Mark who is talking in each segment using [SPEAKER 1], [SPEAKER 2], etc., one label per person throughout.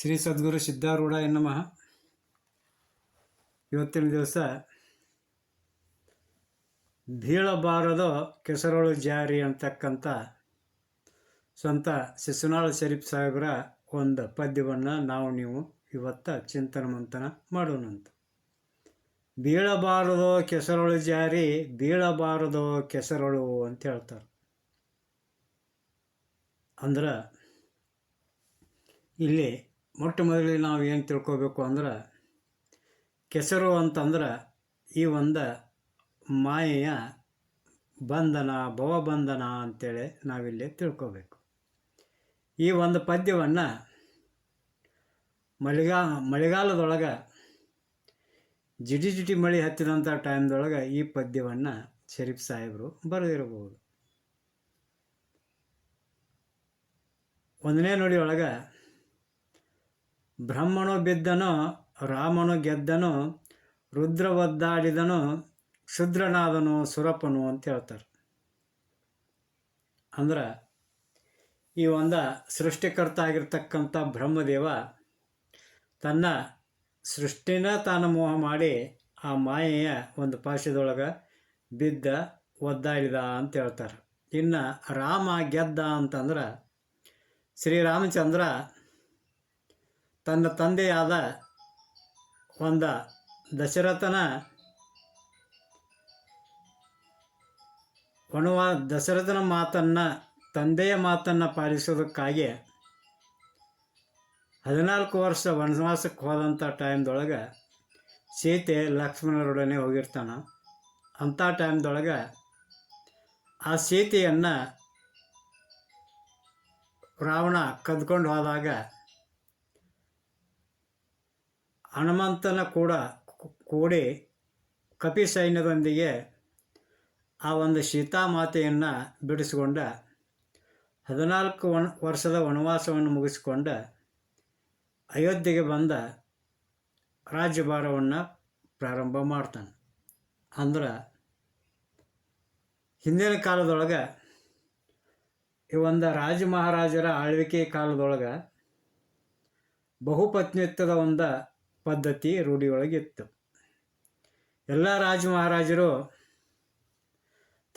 [SPEAKER 1] ಶ್ರೀ ಸದ್ಗುರು ಸಿದ್ಧಾರೂಢ ನಮಃ ಇವತ್ತಿನ ದಿವಸ ಬೀಳಬಾರದು ಕೆಸರೊಳು ಜಾರಿ ಅಂತಕ್ಕಂಥ ಸ್ವಂತ ಶಿಶುನಾಳ ಶರೀಫ್ ಸಾಹೇಬರ ಒಂದು ಪದ್ಯವನ್ನು ನಾವು ನೀವು ಇವತ್ತ ಚಿಂತನ ಮಂಥನ ಮಾಡೋಣಂತ ಬೀಳಬಾರದು ಕೆಸರೊಳು ಜಾರಿ, ಬೀಳಬಾರದು ಕೆಸರೊಳು ಅಂತ ಹೇಳ್ತಾರೆ. ಅಂದ್ರೆ ಇಲ್ಲಿ ಮೊಟ್ಟ ಮೊದಲಿಗೆ ನಾವು ಏನು ತಿಳ್ಕೊಬೇಕು ಅಂದ್ರೆ, ಕೆಸರು ಅಂತಂದ್ರೆ ಈ ಒಂದು ಮಾಯೆಯ ಬಂಧನ, ಭವಬಂಧನ ಅಂತೇಳಿ ನಾವಿಲ್ಲಿ ತಿಳ್ಕೊಬೇಕು. ಈ ಒಂದು ಪದ್ಯವನ್ನು ಮಳೆಗಾ, ಮಳೆಗಾಲದೊಳಗೆ ಜಿಡಿ ಜಿಡಿ ಮಳೆ ಹತ್ತಿದಂಥ ಟೈಮ್ದೊಳಗೆ ಈ ಪದ್ಯವನ್ನು ಶರೀಫ್ ಸಾಹೇಬರು ಬರೆದಿರಬಹುದು. ಒಂದನೇ ನುಡಿ ಒಳಗೆ ಬ್ರಹ್ಮನು ಬಿದ್ದನು, ರಾಮನು ಗೆದ್ದನು ರುದ್ರ ಒದ್ದಾಡಿದನು ಶುದ್ರನಾದನು, ಸುರಪನು ಅಂತ ಹೇಳ್ತಾರೆ. ಅಂದ್ರೆ ಈ ಒಂದು ಸೃಷ್ಟಿಕರ್ತ ಆಗಿರ್ತಕ್ಕಂಥ ಬ್ರಹ್ಮದೇವ ತನ್ನ ಸೃಷ್ಟಿನ ತಾನು ಮೋಹ ಮಾಡಿ ಆ ಮಾಯೆಯ ಒಂದು ಪಾಶದೊಳಗೆ ಬಿದ್ದ, ಒದ್ದಾಡಿದ ಅಂತ ಹೇಳ್ತಾರೆ. ಇನ್ನು ರಾಮ ಗೆದ್ದ ಅಂತಂದ್ರೆ ಶ್ರೀರಾಮಚಂದ್ರ ತನ್ನ ತಂದೆಯಾದ ಒಂದ ದಶರಥನ ವನವಾ ದಶರಥನ ಮಾತನ್ನು, ತಂದೆಯ ಮಾತನ್ನು ಪಾಲಿಸೋದಕ್ಕಾಗಿ ಹದಿನಾಲ್ಕು ವರ್ಷ ವನವಾಸಕ್ಕೆ ಹೋದಂಥ ಟೈಮ್ದೊಳಗೆ ಸೀತೆ ಲಕ್ಷ್ಮಣರೊಡನೆ ಹೋಗಿರ್ತಾನೆ. ಅಂಥ ಟೈಮ್ದೊಳಗೆ ಆ ಸೀತೆಯನ್ನು ರಾವಣ ಕದ್ಕೊಂಡು ಹೋದಾಗ ಹನುಮಂತನ ಕೂಡ ಕೂಡಿ ಕಪಿ ಸೈನ್ಯದೊಂದಿಗೆ ಆ ಒಂದು ಸೀತಾಮಾತೆಯನ್ನು ಬಿಡಿಸಿಕೊಂಡ ಹದಿನಾಲ್ಕು ವನ್, ವರ್ಷದ ವನವಾಸವನ್ನು ಮುಗಿಸಿಕೊಂಡ ಅಯೋಧ್ಯೆಗೆ ಬಂದ ರಾಜ್ಯಭಾರವನ್ನು ಪ್ರಾರಂಭ ಮಾಡ್ತಾನೆ. ಅಂದ್ರೆ ಹಿಂದಿನ ಕಾಲದೊಳಗೆ ಈ ಒಂದು ರಾಜ ಮಹಾರಾಜರ ಆಳ್ವಿಕೆ ಕಾಲದೊಳಗೆ ಬಹುಪತ್ನಿತ್ವದ ಒಂದು ಪದ್ಧತಿ ರೂಢಿಯೊಳಗಿತ್ತು ಎಲ್ಲ ರಾಜ ಮಹಾರಾಜರು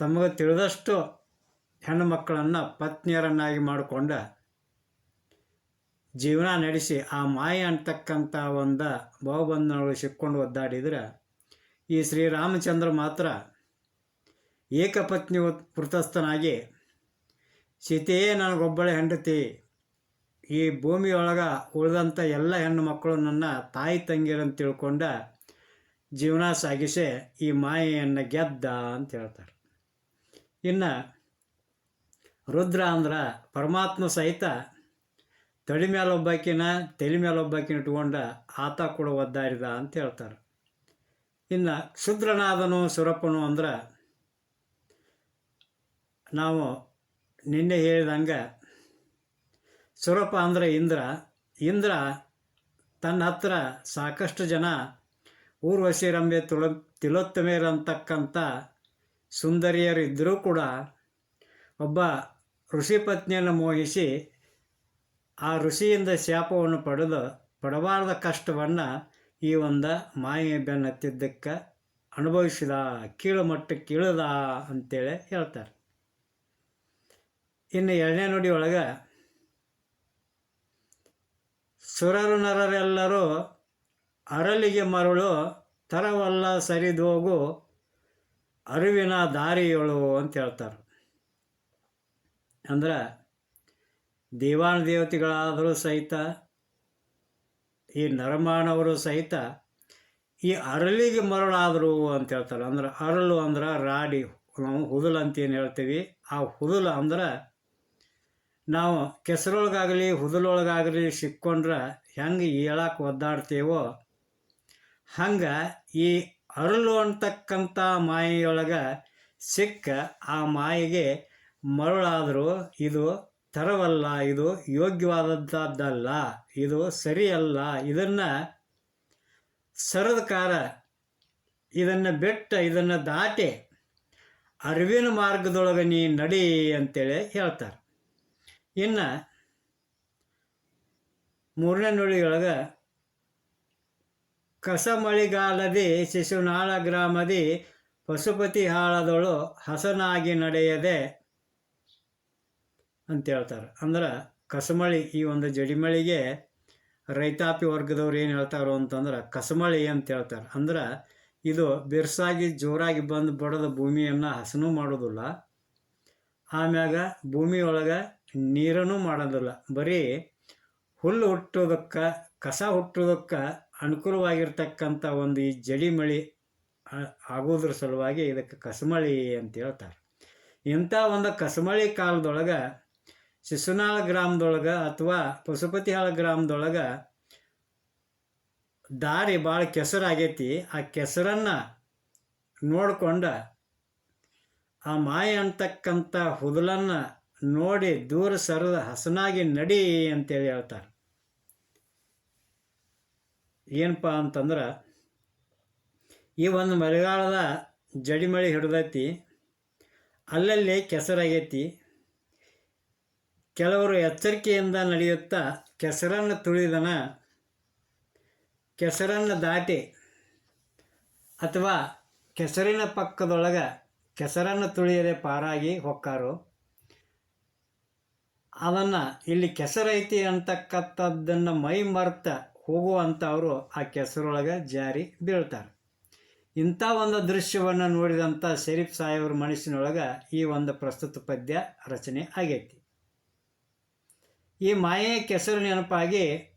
[SPEAKER 1] ತಮಗೆ ತಿಳಿದಷ್ಟು ಹೆಣ್ಣು ಮಕ್ಕಳನ್ನು ಪತ್ನಿಯರನ್ನಾಗಿ ಮಾಡಿಕೊಂಡ ಜೀವನ ನಡೆಸಿ ಆ ಮಾಯ ಅಂತಕ್ಕಂಥ ಒಂದು ಬಹುಬಂಧನಗಳು ಸಿಕ್ಕೊಂಡು ಒದ್ದಾಡಿದ್ರೆ ಈ ಶ್ರೀರಾಮಚಂದ್ರ ಮಾತ್ರ ಏಕಪತ್ನಿ ವೃತಸ್ಥನಾಗಿ ಸೀತೆಯೇ ನನಗೊಬ್ಬಳೆ ಹೆಂಡತಿ ಈ ಭೂಮಿಯೊಳಗೆ ಉಳಿದಂಥ ಎಲ್ಲ ಹೆಣ್ಣು ಮಕ್ಕಳು ನನ್ನ ತಾಯಿ ತಂಗಿರಂತ ತಿಳ್ಕೊಂಡ ಜೀವನ ಸಾಗಿಸಿ ಈ ಮಾಯೆಯನ್ನು ಗೆದ್ದ ಅಂತ ಹೇಳ್ತಾರೆ. ಇನ್ನು ರುದ್ರ ಅಂದ್ರೆ ಪರಮಾತ್ಮ ಸಹಿತ ತಡಿ ಮೇಲೆ ಒಬ್ಬಾಕಿನ, ತಲೆ ಮೇಲೆ ಒಬ್ಬಾಕಿನ ಇಟ್ಕೊಂಡ ಆತ ಕೂಡ ಒದ್ದಾಡಿದ ಅಂತ ಹೇಳ್ತಾರೆ. ಇನ್ನು ಕ್ಷುದ್ರನಾದನು ಸುರಪ್ಪನು ಅಂದ್ರೆ ನಾವು ನಿನ್ನೆ ಹೇಳಿದಂಗೆ ಸುರಪ ಅಂದರೆ ಇಂದ್ರ. ಇಂದ್ರ ತನ್ನ ಹತ್ರ ಸಾಕಷ್ಟು ಜನ ಊರ್ವಶಿ ರಂಬೆ ತುಳ ತಿಲೋತ್ತಮೇರಂತಕ್ಕಂಥ ಸುಂದರಿಯರಿದ್ದರೂ ಕೂಡ ಒಬ್ಬ ಋಷಿ ಪತ್ನಿಯನ್ನು ಮೋಹಿಸಿ ಆ ಋಷಿಯಿಂದ ಶಾಪವನ್ನು ಪಡೆದು ಪಡಬಾರದ ಕಷ್ಟವನ್ನು ಈ ಒಂದು ಮಾಯೆ ಬೆನ್ನತ್ತಿದ್ದಕ್ಕೆ ಅನುಭವಿಸಿದ, ಕೀಳು ಮಟ್ಟಕ್ಕೆ ಇಳಿದ ಅಂತೇಳಿ ಹೇಳ್ತಾರೆ. ಇನ್ನು ಎರಡನೇ ನುಡಿ ಒಳಗೆ ಸುರರು ನರರೆಲ್ಲರೂ ಅರಳಿಗೆ ಮರಳು, ತರವಲ್ಲ ಸರಿದೋಗು, ಅರಿವಿನ ದಾರಿಯೊಳು ಅಂತ ಹೇಳ್ತಾರೆ. ಅಂದ್ರೆ ದೇವಾನ ದೇವತೆಗಳಾದರೂ ಸಹಿತ, ಈ ನರಮಾನವರು ಸಹಿತ ಈ ಅರಳಿಗೆ ಮರಳಾದರು ಅಂತ ಹೇಳ್ತಾರೆ. ಅಂದ್ರೆ ಅರಳು ಅಂದ್ರೆ ರಾಡಿ, ನಾವು ಹುದುಲು ಅಂತ ಏನು ಹೇಳ್ತೀವಿ? ಆ ಹುದುಲು ಅಂದ್ರೆ ನಾವು ಕೆಸರೊಳಗಾಗಲಿ, ಹುದಲೊಳಗಾಗಲಿ ಸಿಕ್ಕೊಂಡ್ರೆ ಹೆಂಗೆ ಹೇಳಕ್ಕೆ ಒದ್ದಾಡ್ತೇವೋ? ಹಂಗೆ ಈ ಅರಳು ಅಂತಕ್ಕಂಥ ಮಾಯೆಯೊಳಗೆ ಸಿಕ್ಕ ಆ ಮಾಯೆಗೆ ಮರಳಾದರೂ ಇದು ತರವಲ್ಲ, ಇದು ಯೋಗ್ಯವಾದದ್ದಲ್ಲ, ಇದು ಸರಿಯಲ್ಲ, ಇದನ್ನು ಸರದಕಾರ, ಇದನ್ನು ಬೆಟ್ಟ, ಇದನ್ನು ದಾಟಿ, ಅರಿವಿನ ಮಾರ್ಗದೊಳಗೆ ನೀ ನಡಿ ಅಂತೇಳಿ ಹೇಳ್ತಾರೆ. ಇನ್ನು ಮೂರನೇ ನುಡಿಯೊಳಗೆ ಕಸಮಳಿಗಾಲದಿ ಶಿಶುನಾಳ ಗ್ರಾಮದಿ ಪಶುಪತಿ ಹಾಳದೊಳು ಹಸನಾಗಿ ನಡೆಯದೆ ಅಂತ ಹೇಳ್ತಾರೆ. ಅಂದ್ರೆ ಕಸಮಳಿ ಈ ಒಂದು ಜಡಿಮಳಿಗೆ ರೈತಾಪಿ ವರ್ಗದವ್ರು ಏನು ಹೇಳ್ತಾರೋ ಅಂತಂದ್ರೆ ಕಸಮಳಿ ಅಂತ ಹೇಳ್ತಾರೆ. ಅಂದ್ರೆ ಇದು ಬಿರ್ಸಾಗಿ ಜೋರಾಗಿ ಬಂದು ಬಡದ ಭೂಮಿಯನ್ನು ಹಸನು ಮಾಡೋದಿಲ್ಲ. ಆಮ್ಯಾಗ ಭೂಮಿಯೊಳಗೆ ನೀರನ್ನು ಮಾಡೋದಿಲ್ಲ. ಬರೀ ಹುಲ್ಲು ಹುಟ್ಟೋದಕ್ಕೆ, ಕಸ ಹುಟ್ಟೋದಕ್ಕೆ ಅನುಕೂಲವಾಗಿರ್ತಕ್ಕಂಥ ಒಂದು ಈ ಜಡಿ ಮಳಿ ಆಗೋದ್ರ ಸಲುವಾಗಿ ಇದಕ್ಕೆ ಕಸಮಳಿ ಅಂತ ಹೇಳ್ತಾರೆ. ಇಂಥ ಒಂದು ಕಸಮಳಿ ಕಾಲದೊಳಗೆ ಶಿಶುನಾಳ ಗ್ರಾಮದೊಳಗೆ ಅಥವಾ ಪಶುಪತಿಹಾಳ ಗ್ರಾಮದೊಳಗೆ ದಾರಿ ಭಾಳ ಕೆಸರಾಗೈತಿ. ಆ ಕೆಸರನ್ನು ನೋಡ್ಕೊಂಡ ಆ ಮಾಯ ಅಂತಕ್ಕಂಥ ಹುದಲನ್ನು ನೋಡಿ ದೂರ ಸರದ ಹಸನಾಗಿ ನಡಿ ಅಂತೇಳಿ ಹೇಳ್ತಾರೆ. ಏನಪ್ಪ ಅಂತಂದ್ರೆ, ಈ ಒಂದು ಮಳೆಗಾಲದ ಜಡಿಮಳೆ ಹಿಡ್ದೈತಿ, ಅಲ್ಲಲ್ಲಿ ಕೆಸರಾಗೈತಿ. ಕೆಲವರು ಎಚ್ಚರಿಕೆಯಿಂದ ನಡೆಯುತ್ತಾ ಕೆಸರನ್ನು ತುಳಿದನ, ಕೆಸರನ್ನು ದಾಟಿ ಅಥವಾ ಕೆಸರಿನ ಪಕ್ಕದೊಳಗೆ ಕೆಸರನ್ನು ತುಳಿಯದೆ ಪಾರಾಗಿ ಹೊಕ್ಕಾರು. ಅದನ್ನು ಇಲ್ಲಿ ಕೆಸರೈತಿ ಅಂತಕ್ಕಂಥದ್ದನ್ನು ಮೈ ಮರ್ತ ಹೋಗುವಂಥವರು ಆ ಕೆಸರೊಳಗೆ ಜಾರಿ ಬೀಳ್ತಾರೆ. ಇಂಥ ಒಂದು ದೃಶ್ಯವನ್ನು ನೋಡಿದಂಥ ಶರೀಫ್ ಸಾಹೇಬ್ರ ಮನಸ್ಸಿನೊಳಗೆ ಈ ಒಂದು ಪ್ರಸ್ತುತ ಪದ್ಯ ರಚನೆ ಆಗೈತಿ. ಈ ಮಾಯೆ ಕೆಸರು ನೆನಪಾಗಿ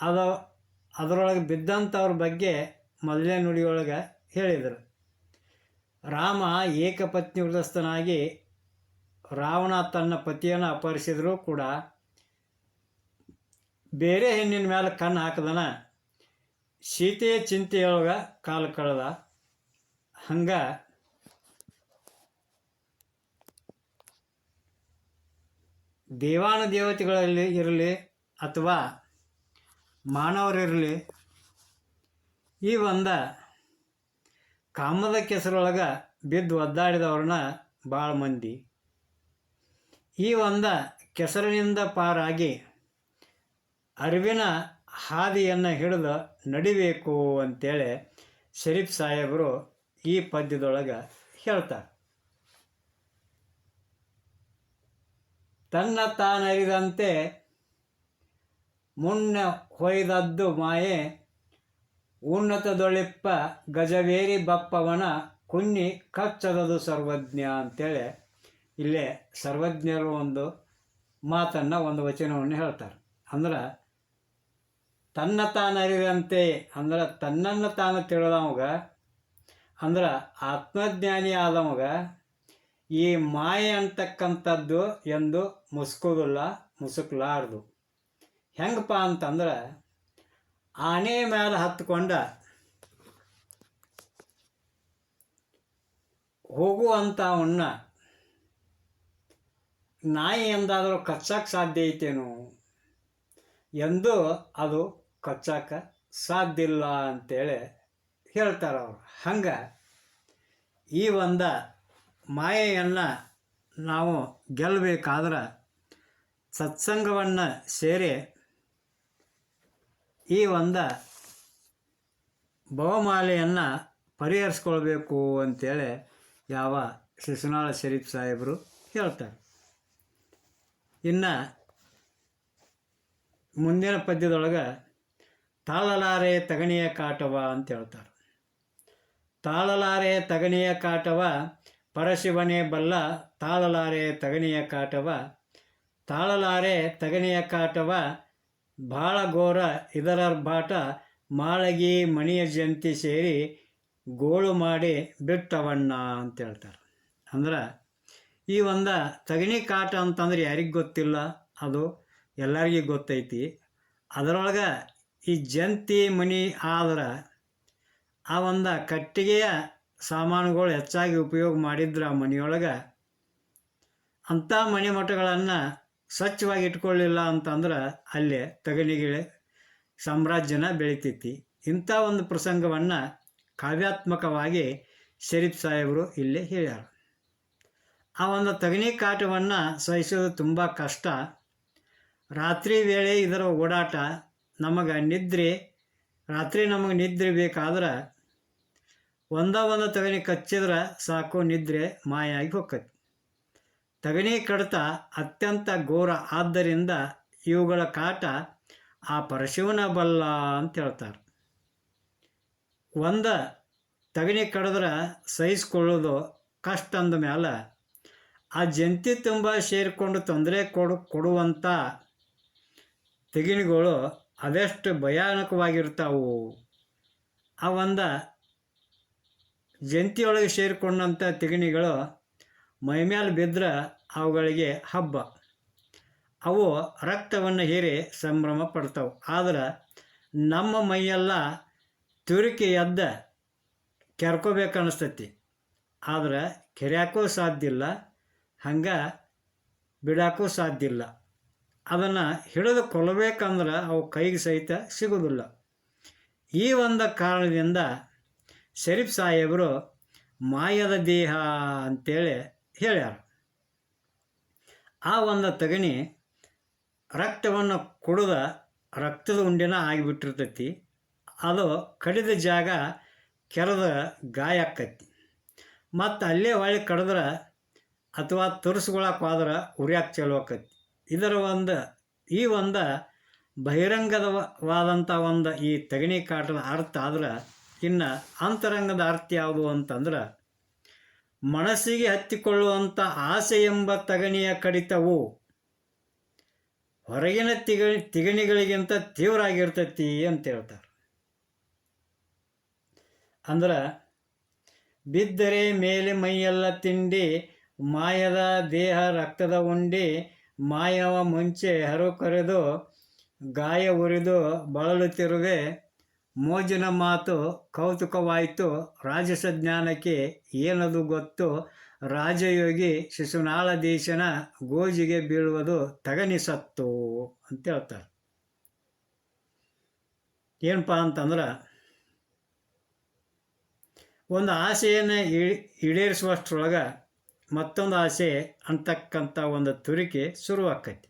[SPEAKER 1] ಅದು ಅದರೊಳಗೆ ಬಿದ್ದಂಥವ್ರ ಬಗ್ಗೆ ಮೊದಲನೇ ನುಡಿಯೊಳಗೆ ಹೇಳಿದರು. ರಾಮ ಏಕಪತ್ನಿ ವೃತಸ್ಥನಾಗಿ ರಾವಣ ತನ್ನ ಪತಿಯನ್ನು ಅಪಹರಿಸಿದರೂ ಕೂಡ ಬೇರೆ ಹೆಣ್ಣಿನ ಮೇಲೆ ಕಣ್ಣು ಹಾಕದನ? ಸೀತೆಯ ಚಿಂತೆಯೊಳಗೆ ಕಾಲು ಕಳೆದ. ಹಂಗೆ ದೇವಾನ ದೇವತೆಗಳಲ್ಲಿ ಇರಲಿ ಅಥವಾ ಮಾನವರಿರಲಿ ಈ ಒಂದು ಕಾಮದ ಕೆಸರೊಳಗೆ ಬಿದ್ದು ಒದ್ದಾಡಿದವ್ರನ್ನ ಭಾಳ ಮಂದಿ. ಈ ಒಂದ ಕೆಸರಿನಿಂದ ಪಾರಾಗಿ ಅರಿವಿನ ಹಾದಿಯನ್ನು ಹಿಡಿದು ನಡಿಬೇಕು ಅಂತೇಳಿ ಶರೀಫ್ ಸಾಹೇಬರು ಈ ಪದ್ಯದೊಳಗೆ ಹೇಳ್ತಾರೆ. ತನ್ನ ತಾನರಿದಂತೆ ಮುನ್ನ ಹೊಯ್ದದ್ದು ಮಾಯೆ, ಉನ್ನತದೊಳಿಪ್ಪ ಗಜವೇರಿ ಬಪ್ಪವನ ಕುನ್ನಿ ಕಚ್ಚದದು ಸರ್ವಜ್ಞ ಅಂತೇಳಿ ಇಲ್ಲೇ ಸರ್ವಜ್ಞರು ಒಂದು ಮಾತನ್ನು ಒಂದು ವಚನವನ್ನು ಹೇಳ್ತಾರೆ. ಅಂದ್ರೆ, ತನ್ನ ತಾನು ಅರಿದಂತೆ ಅಂದ್ರೆ ತನ್ನನ್ನು ತಾನು ತಿಳಿದವಾಗ, ಅಂದ್ರೆ ಆತ್ಮಜ್ಞಾನಿ ಆದವಾಗ, ಈ ಮಾಯೆ ಅಂತಕ್ಕಂಥದ್ದು ಎಂದು ಮುಸ್ಕೋದಿಲ್ಲ ಮುಸುಕ್ಲಾರ್ದು. ಹೆಂಗಪ್ಪ ಅಂತಂದ್ರೆ, ಆನೆ ಮೇಲೆ ಹತ್ಕೊಂಡ ಹೋಗುವಂಥವನ್ನ ನಾಯಿ ಎಂದಾದರೂ ಕಚ್ಚಕ್ಕೆ ಸಾಧ್ಯ ಐತೇನು? ಎಂದು ಅದು ಕಚ್ಚಕ್ಕೆ ಸಾಧ್ಯ ಇಲ್ಲ ಅಂತೇಳಿ ಹೇಳ್ತಾರೆ ಅವರು. ಹಂಗೆ ಈ ಒಂದು ಮಾಯೆಯನ್ನು ನಾವು ಗೆಲ್ಲಬೇಕಾದ್ರೆ ಸತ್ಸಂಗವನ್ನು ಸೇರಿ ಈ ಒಂದು ಭವಮಾಲೆಯನ್ನು ಪರಿಹರಿಸ್ಕೊಳ್ಬೇಕು ಅಂತೇಳಿ ಯಾವ ಶಿಶುನಾಳ ಶರೀಫ್ ಸಾಹೇಬರು ಹೇಳ್ತಾರೆ. ಇನ್ನು ಮುಂದಿನ ಪದ್ಯದೊಳಗೆ ತಾಳಲಾರೆ ತಗಣಿಯ ಕಾಟವ ಅಂತ ಹೇಳ್ತಾರೆ. ತಾಳಲಾರೆ ತಗಣಿಯ ಕಾಟವ, ಪರಶಿವನೇ ಬಲ್ಲ ತಾಳಲಾರೆ ತಗಣಿಯ ಕಾಟವ, ತಾಳಲಾರೆ ತಗಣಿಯ ಕಾಟವ, ಭಾಳ ಘೋರ ಇದರರ್ಭಾಟ ಮಾಳಗಿ ಮಣಿಯ ಜಂತಿ ಸೇರಿ ಗೋಳು ಮಾಡಿ ಬಿಟ್ಟವಣ್ಣ ಅಂತ ಹೇಳ್ತಾರೆ. ಅಂದ್ರೆ ಈ ಒಂದು ತಗಣಿ ಕಾಟ ಅಂತಂದ್ರೆ ಯಾರಿಗೆ ಗೊತ್ತಿಲ್ಲ? ಅದು ಎಲ್ಲರಿಗೂ ಗೊತ್ತೈತಿ. ಅದರೊಳಗೆ ಈ ಜಂತಿ ಮಣಿ ಆದ್ರೆ ಆ ಒಂದು ಕಟ್ಟಿಗೆಯ ಸಾಮಾನುಗಳು ಹೆಚ್ಚಾಗಿ ಉಪಯೋಗ ಮಾಡಿದ್ರೆ ಆ ಮನೆಯೊಳಗೆ ಅಂಥ ಮನೆ ಮಠಗಳನ್ನು ಸ್ವಚ್ಛವಾಗಿ ಇಟ್ಕೊಳ್ಳಿಲ್ಲ ಅಂತಂದ್ರೆ ಅಲ್ಲಿ ತಗಣಿಗೆ ಸಾಮ್ರಾಜ್ಯನ ಬೆಳಿತೈತಿ. ಇಂಥ ಒಂದು ಪ್ರಸಂಗವನ್ನು ಕಾವ್ಯಾತ್ಮಕವಾಗಿ ಶರೀಫ್ ಸಾಹೇಬರು ಇಲ್ಲಿ ಹೇಳ್ಯಾರ. ಆ ಒಂದು ತಗಣಿ ಕಾಟವನ್ನು ಸಹಿಸೋದು ತುಂಬ ಕಷ್ಟ. ರಾತ್ರಿ ವೇಳೆ ಇದರ ಓಡಾಟ ನಮಗೆ ನಿದ್ರೆ, ರಾತ್ರಿ ನಮಗೆ ನಿದ್ರೆ ಬೇಕಾದ್ರೆ ಒಂದ ಒಂದು ತಗಣಿ ಕಚ್ಚಿದ್ರೆ ಸಾಕು ನಿದ್ರೆ ಮಾಯಾಗಿ ಹೋಕ್ಕತಿ ತಗಣಿ ಕಡತ ಅತ್ಯಂತ ಘೋರ ಆದ್ದರಿಂದ ಇವುಗಳ ಕಾಟ ಆ ಪರಶಿವನ ಬಲ್ಲ ಅಂತ ಹೇಳ್ತಾರೆ. ಒಂದ ತಗಣಿ ಕಡಿದ್ರೆ ಸಹಿಸ್ಕೊಳ್ಳೋದು ಕಷ್ಟ ಅಂದ ಮೇಲೆ ಆ ಜಂತಿ ತುಂಬ ಸೇರಿಕೊಂಡು ತೊಂದರೆ ಕೊಡು ಕೊಡುವಂಥ ತೆಗಿಣಿಗಳು ಅದೆಷ್ಟು ಭಯಾನಕವಾಗಿರ್ತಾವು, ಆ ಒಂದು ಜಂತಿಯೊಳಗೆ ಸೇರಿಕೊಂಡಂಥ ತೆಗಿಣಿಗಳು ಮೈಮೇಲೆ ಬಿದ್ದರೆ ಅವುಗಳಿಗೆ ಹಬ್ಬ. ಅವು ರಕ್ತವನ್ನು ಹೀರಿ ಸಂಭ್ರಮ ಪಡ್ತಾವೆ. ಆದ್ರೆ ನಮ್ಮ ಮೈಯೆಲ್ಲ ತುರಿಕೆ ಎದ್ದ ಕೆರ್ಕೋಬೇಕನ್ನಿಸ್ತತಿ ಆದ್ರೆ ಕೆರ್ಯಾಕೂ ಸಾಧ್ಯ ಇಲ್ಲ. ಹಂಗೆ ಬಿಡೋಕ್ಕೂ ಸಾಧ್ಯ ಇಲ್ಲ. ಅದನ್ನು ಹಿಡಿದು ಕೊಲ್ಲಬೇಕಂದ್ರೆ ಅವು ಕೈಗೆ ಸಹಿತ ಸಿಗೋದಿಲ್ಲ. ಈ ಒಂದು ಕಾರಣದಿಂದ ಶರೀಫ್ ಸಾಹೇಬರು ಮಾಯದ ದೇಹ ಅಂತೇಳಿ ಹೇಳ್ಯಾರ. ಆ ಒಂದು ತಗಣಿ ರಕ್ತವನ್ನು ಕುಡಿದ ರಕ್ತದ ಉಂಡಿನ ಆಗಿಬಿಟ್ಟಿರ್ತೈತಿ. ಅದು ಕಡಿದ ಜಾಗ ಕೆರೆದ ಗಾಯ ಆಕ್ಕೈತಿ. ಮತ್ತು ಅಲ್ಲೇ ಹೊಳ್ಳಿ ಕಡಿದ್ರೆ ಅಥವಾ ತುರ್ಸ್ಕೊಳಕ್ಕೆ ಹೋದ್ರೆ ಉರಿಯಾಕೆ ಚಲೋ ಆಕೈತಿ. ಇದರ ಒಂದು, ಈ ಒಂದು ಬಹಿರಂಗದವಾದಂಥ ಒಂದು ಈ ತಗಣಿ ಕಾಟದ ಅರ್ಥ ಆದ್ರೆ ಇನ್ನು ಅಂತರಂಗದ ಅರ್ಥ ಯಾವುದು ಅಂತಂದ್ರೆ ಮನಸ್ಸಿಗೆ ಹತ್ತಿಕೊಳ್ಳುವಂಥ ಆಸೆ ಎಂಬ ತಗಣಿಯ ಕಡಿತವು ಹೊರಗಿನ ತಿಗಣಿ ತಿಗಣಿಗಳಿಗಿಂತ ತೀವ್ರ ಆಗಿರ್ತೈತಿ ಅಂತ ಹೇಳ್ತಾರೆ. ಅಂದ್ರೆ ಬಿದ್ದರೆ ಮೇಲೆ ಮೈಯೆಲ್ಲ ತಿಂಡಿ ಮಾಯದ ದೇಹ ರಕ್ತದ ಉಂಡಿ ಮಾಯವ ಮುಂಚೆ ಹರು ಕರೆದು ಗಾಯ ಉರಿದು ಬಳಲುತ್ತಿರುವೆ. ಮೋಜಿನ ಮಾತು ಕೌತುಕವಾಯಿತು. ರಾಜಸ ಜ್ಞಾನಕ್ಕೆ ಏನದು ಗೊತ್ತು? ರಾಜಯೋಗಿ ಶಿಶುನಾಳ ದೇಶನ ಗೋಜಿಗೆ ಬೀಳುವುದು ತಗನಿಸತ್ತು ಅಂತ ಹೇಳ್ತಾರೆ. ಏನಪ್ಪ ಅಂತಂದ್ರೆ ಒಂದು ಆಸೆಯನ್ನು ಈಡೇರಿಸುವಷ್ಟರೊಳಗೆ ಮತ್ತೊಂದು ಆಸೆ ಅಂತಕ್ಕಂಥ ಒಂದು ತುರಿಕೆ ಶುರುವಾಕೈತಿ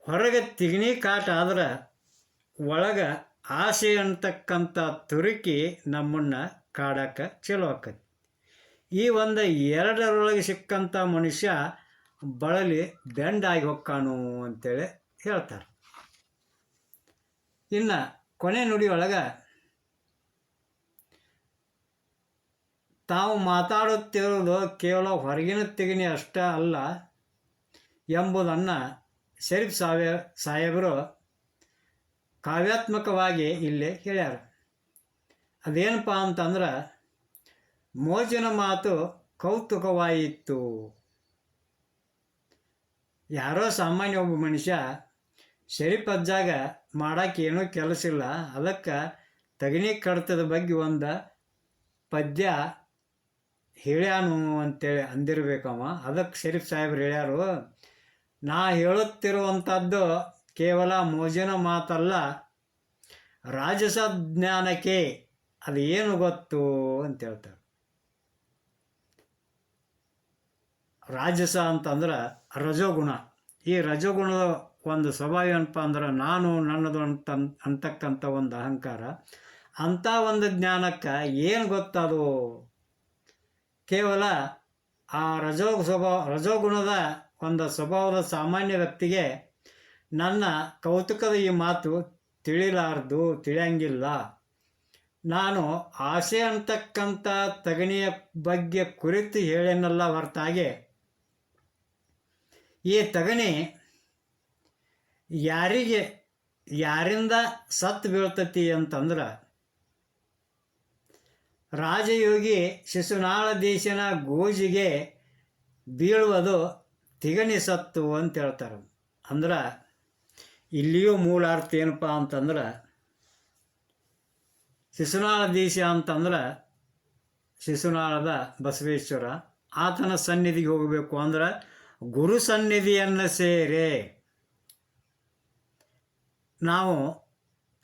[SPEAKER 1] ಹೊರಗೆ ತಿಗಣಿ ಕಾಟ ಆದ್ರೆ ಒಳಗೆ ಆಸೆ ಅಂತಕ್ಕಂಥ ತುರುಕಿ ನಮ್ಮನ್ನು ಕಾಡಕ್ಕೆ ಚಲೋ ಆಕೈತಿ ಈ ಒಂದು ಎರಡರೊಳಗೆ ಸಿಕ್ಕಂಥ ಮನುಷ್ಯ ಬಳಲಿ ಬೆಂಡಾಗಿ ಹೊಕ್ಕಾನು ಅಂತೇಳಿ ಹೇಳ್ತಾರೆ. ಇನ್ನು ಕೊನೆ ನುಡಿಯೊಳಗೆ ತಾವು ಮಾತಾಡುತ್ತಿರುವುದು ಕೇವಲ ಹೊರಗಿನ ತೆಗಿನಿ ಅಷ್ಟೇ ಅಲ್ಲ ಎಂಬುದನ್ನು ಶರೀಫ್ ಸಾಹೇ ಸಾಹೇಬರು ಕಾವ್ಯಾತ್ಮಕವಾಗಿ ಇಲ್ಲಿ ಹೇಳ್ಯಾರ. ಅದೇನಪ್ಪ ಅಂತಂದ್ರೆ, ಮೋಜಿನ ಮಾತು ಕೌತುಕವಾಯಿತು. ಯಾರೋ ಸಾಮಾನ್ಯ ಒಬ್ಬ ಮನುಷ್ಯ ಶರೀಫ್ ಅಜ್ಜಾಗ ಮಾಡಕ್ಕೆ ಏನೂ ಕೆಲಸ ಇಲ್ಲ, ಅದಕ್ಕೆ ತಗಣಿ ಕಡತದ ಬಗ್ಗೆ ಒಂದು ಪದ್ಯ ಹೇಳ್ಯಾನು ಅಂತೇಳಿ ಅಂದಿರ್ಬೇಕವ. ಅದಕ್ಕೆ ಶರೀಫ್ ಸಾಹೇಬ್ರು ಹೇಳ್ಯಾರು, ನಾ ಹೇಳುತ್ತಿರುವಂಥದ್ದು ಕೇವಲ ಮೋಜಿನ ಮಾತಲ್ಲ, ರಾಜಸ ಜ್ಞಾನಕ್ಕೆ ಅದು ಏನು ಗೊತ್ತು ಅಂತ ಹೇಳ್ತಾರೆ. ರಾಜಸ ಅಂತಂದ್ರೆ ರಜೋಗುಣ. ಈ ರಜೋಗುಣದ ಒಂದು ಸ್ವಭಾವ ಏನಪ್ಪ ಅಂದ್ರೆ, ನಾನು ನನ್ನದು ಅಂತ ಅಂತಕ್ಕಂಥ ಒಂದು ಅಹಂಕಾರ, ಅಂಥ ಒಂದು ಜ್ಞಾನಕ್ಕೆ ಏನು ಗೊತ್ತದು? ಕೇವಲ ಆ ರಜೋ ಸ್ವಭಾವ, ರಜೋಗುಣದ ಒಂದು ಸ್ವಭಾವದ ಸಾಮಾನ್ಯ ವ್ಯಕ್ತಿಗೆ ನನ್ನ ಕೌತುಕದ ಈ ಮಾತು ತಿಳಿಲಾರ್ದು, ತಿಳಿಯಂಗಿಲ್ಲ. ನಾನು ಆಸೆ ಅಂತಕ್ಕಂಥ ತಗಣಿಯ ಬಗ್ಗೆ ಕುರಿತು ಹೇಳೇನಲ್ಲ ಹೊರತಾಗಿ, ಈ ತಗಣಿ ಯಾರಿಗೆ, ಯಾರಿಂದ ಸತ್ತು ಬೀಳ್ತತಿ ಅಂತಂದ್ರೆ ರಾಜಯೋಗಿ ಶಿಶುನಾಳ ದೇಶನ ಗೋಜಿಗೆ ಬೀಳುವುದು ತಿಗಣಿ ಸತ್ತು ಅಂತ ಹೇಳ್ತಾರೆ. ಅಂದ್ರೆ ಇಲ್ಲಿಯೂ ಮೂಲ ಅರ್ಥ ಏನಪ್ಪ ಅಂತಂದ್ರೆ ಶಿಶುನಾಳ ದೇಶ ಅಂತಂದ್ರೆ ಶಿಶುನಾಳದ ಬಸವೇಶ್ವರ. ಆತನ ಸನ್ನಿಧಿಗೆ ಹೋಗಬೇಕು ಅಂದ್ರೆ ಗುರು ಸನ್ನಿಧಿಯನ್ನು ಸೇರೆ. ನಾವು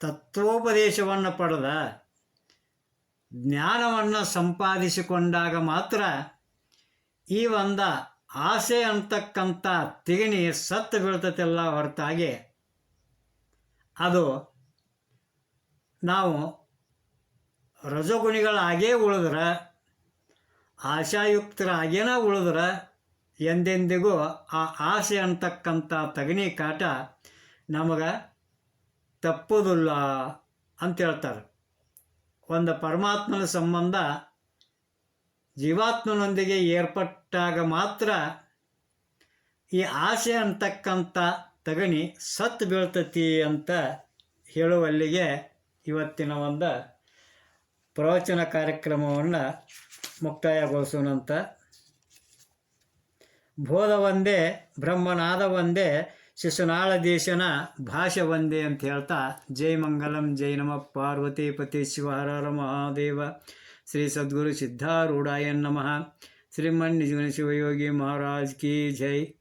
[SPEAKER 1] ತತ್ವೋಪದೇಶವನ್ನು ಪಡೆದ ಜ್ಞಾನವನ್ನು ಸಂಪಾದಿಸಿಕೊಂಡಾಗ ಮಾತ್ರ ಈ ಒಂದ ಆಸೆ ಅಂತಕ್ಕಂಥ ತಿಗಣಿ ಸತ್ತು ಬೀಳ್ತತಿಲ್ಲ ಹೊರತಾಗಿ, ಅದು ನಾವು ರಜಗುಣಿಗಳಾಗೇ ಉಳಿದ್ರೆ, ಆಶಾಯುಕ್ತರಾಗೇನ ಉಳಿದ್ರೆ ಎಂದೆಂದಿಗೂ ಆ ಆಸೆ ಅಂತಕ್ಕಂಥ ತಗಣಿ ಕಾಟ ನಮಗೆ ತಪ್ಪುದಿಲ್ಲ ಅಂತ ಹೇಳ್ತಾರೆ. ಒಂದು ಪರಮಾತ್ಮನ ಸಂಬಂಧ ಜೀವಾತ್ಮನೊಂದಿಗೆ ಏರ್ಪಟ್ಟಾಗ ಮಾತ್ರ ಈ ಆಸೆ ಅಂತಕ್ಕಂಥ ತಗಣಿ ಸತ್ತು ಬೀಳ್ತತಿ ಅಂತ ಹೇಳುವಲ್ಲಿಗೆ ಇವತ್ತಿನ ಒಂದು ಪ್ರವಚನ ಕಾರ್ಯಕ್ರಮವನ್ನು ಮುಕ್ತಾಯಗೊಳಿಸೋಣಂತ. ಬೋಧ ಒಂದೇ ಬ್ರಹ್ಮನಾದ ಒಂದೇ ಶಿಶುನಾಳ ದೇಶನ ಭಾಷೆ ಒಂದೇ ಅಂತ ಹೇಳ್ತಾ, ಜೈ ಮಂಗಲಂ, ಜೈ ನಮ, ಪಾರ್ವತಿ ಪತಿ ಶಿವಹರ ಮಹಾದೇವ. ಶ್ರೀ ಸದ್ಗುರು ಸಿದ್ಧಾರೂಢಾಯ ನಮಃ. ಶ್ರೀಮನ್ ನಿಜಗುಣ ಶಿವಯೋಗಿ ಮಹಾರಾಜ್ ಕಿ ಜೈ.